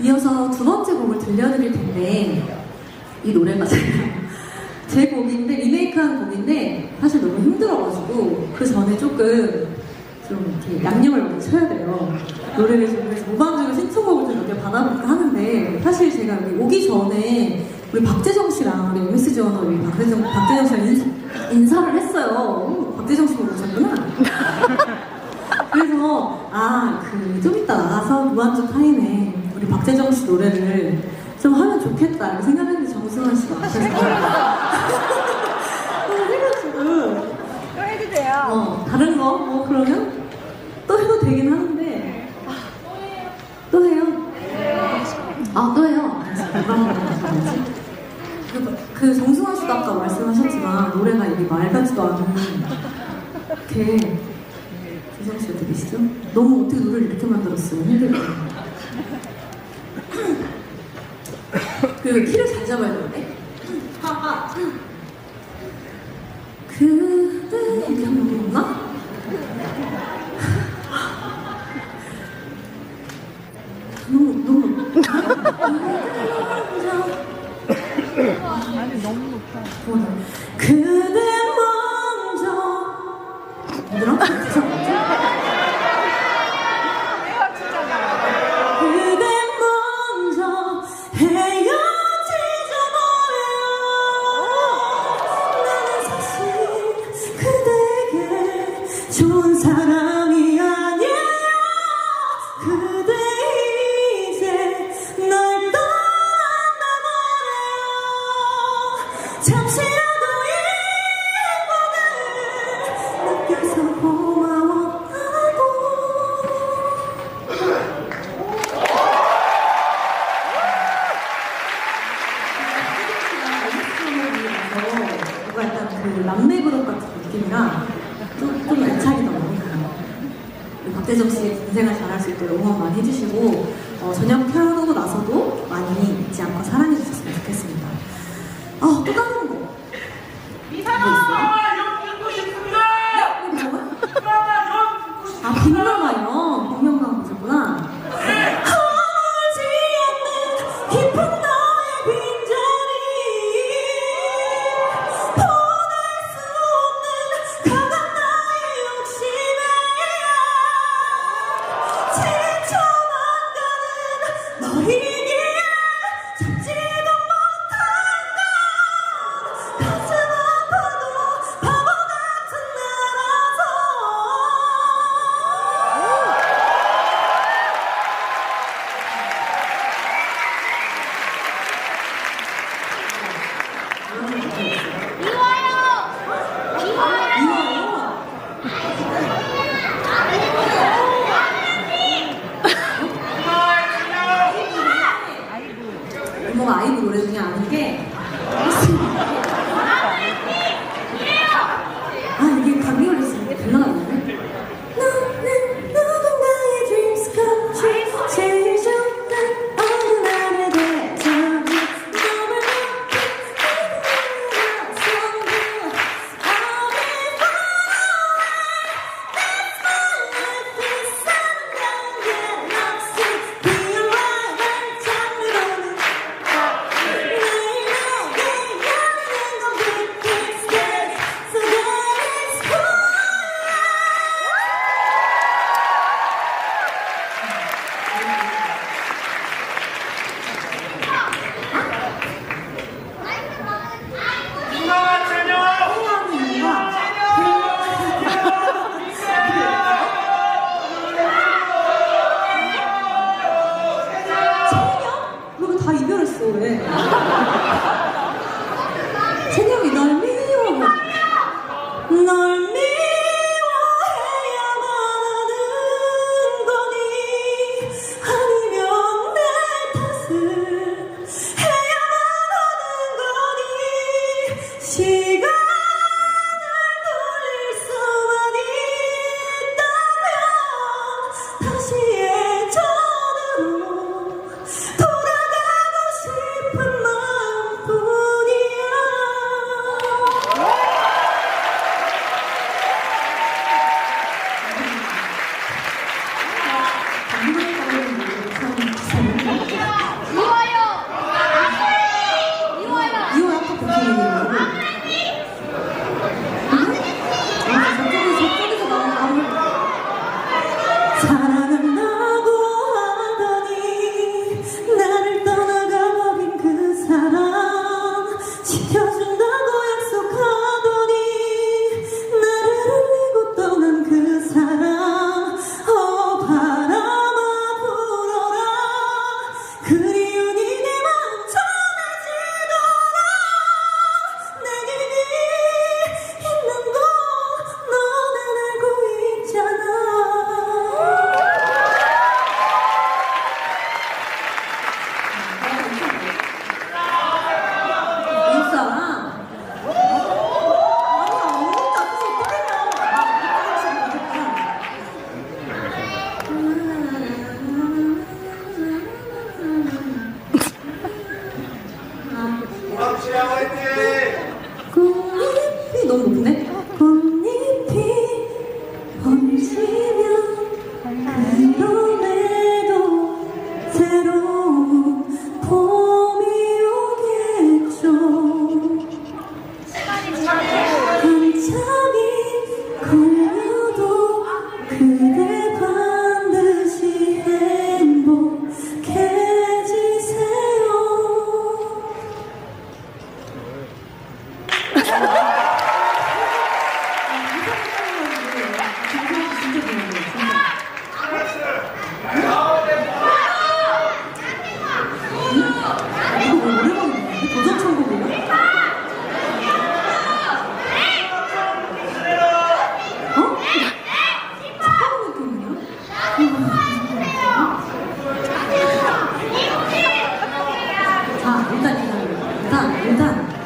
이어서 두 번째 곡을 들려드릴 텐데 이 노래가 제가 제 곡인데 리메이크한 곡인데 사실 너무 힘들어가지고 그 전에 조금 좀 이렇게 양념을 많이 쳐야 돼요. 노래를 좀 그래서 무반주로 신청곡을 좀몇개 받아볼까 하는데 사실 제가 여기 오기 전에 우리 박재정 씨랑 우리 MSG 전화 우리 박재정, 박재정 씨랑 인사, 인사를 했어요. 어, 박재정 씨가 오셨구나. 그래서 아 그 좀 이따 나가서 무한주 타임에 우리 박재정 씨 노래를 좀 하면 좋겠다 이렇게 생각했는데 정승환 씨가 앞에서 어, 해가지고 또 해도 돼요. 어 다른 거 뭐 그러면 또 해도 되긴 하는데 또 해요? 아 또 해요? 그, 그 정승환 씨도 아까 말씀하셨지만 노래가 이게 말 같지도 않은 이렇게 조성 씨가 들리시죠? 너무 어떻게 노래를 이렇게 만들었어요? 힘들게. 그 키를 잘 잡아야 되는데. 하하. 그대 이렇게 하면 없나? 너무 너무. 아니 너무. 뭐냐? 그대 사람이 아니야 그대 이제 날 떠난다 말해요 잠시라도 이 행복을 느껴서 고마웠다고 뭔가 약간 그 그룹 같은 좀 애착이더라고요. 우리 박재정 씨 인생을 잘할 수 있도록 응원 많이 해주시고 어, 저녁 펴 사랑은 꽃잎이 不大，不大。